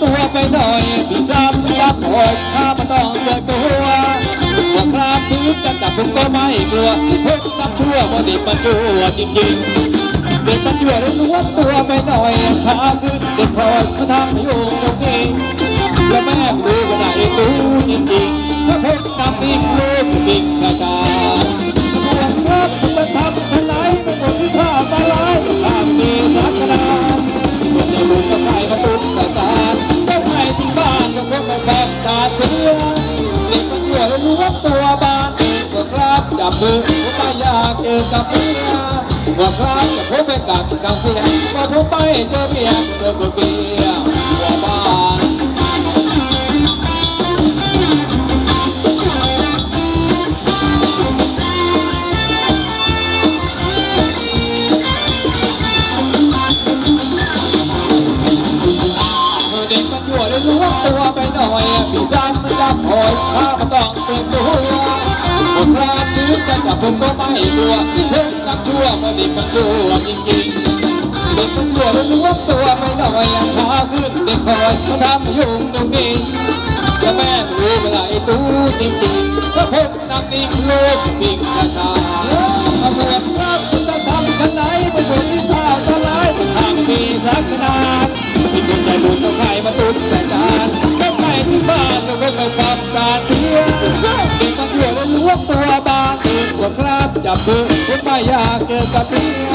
พี่จำรับคอยข้ามันต้องเกิดตัวว่าครับถึงจะจับผมก็ไม่กลัวที่พบจับชั่วว่าด็กมันชั่วจริงๆเด็กมันยั่วเลยรู้ว่าตัวไปหน่อยช้าขึ้นเด็กคอยเขาทำอยู่ตรงนี้และแม่ดูก็ได้รู้จริงๆถ้าเพชรนำนิ่งลูกนิ่งช้าช้าๆ แบบตาเชื่อเด็กมันยั่วเลยรู้ว่าตัวบานเมื่อครับจับมือผมไม่อยากเจอกับเมียเมื่อครั้งจะพบไปกับกับเสียพอผมไปเจอเมียเจอคนเบีย ตัวไปหน่อยพี่จานไมันดับคอยข้ามันต้องเปลี่ยนตัวคนพลาดนึกจะจับผมก็ไม่กลัวที่เพิ่งรักชั่วมื่อเด็กมันยั่วจริงๆเด็กมันยั่วแล้วรู้ว่าตัวไม่น้อยยังช้าขึ้นเด็กคอยเขาทำยุ่งตรงนี้จะแม่รู้เวลาไอ้ตู้จริงๆก็พบน้ำนิ่งโลกปิงกระชาเอาเมื่อครับคุณจะทำกันไหนไม่เป็นที่ข้าวสลายทางมีสักนาดที่คนใจบุญต้องใคร มาตุ้นแต่การต้องไปที่บ้านก็ไม่ไปความกาเทียนเด็กมันยั่วแล้วลว่าตัวบางเองกว่าครับจับมือผมไม่อยากเจอกับเมีย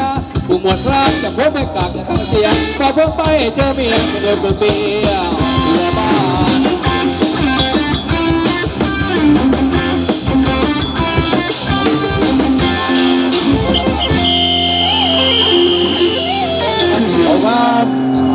ผู้หมดรักจับผมไปกักข้างเสียงพอพบไปเจอเมียก็เดินเบื่อเบียว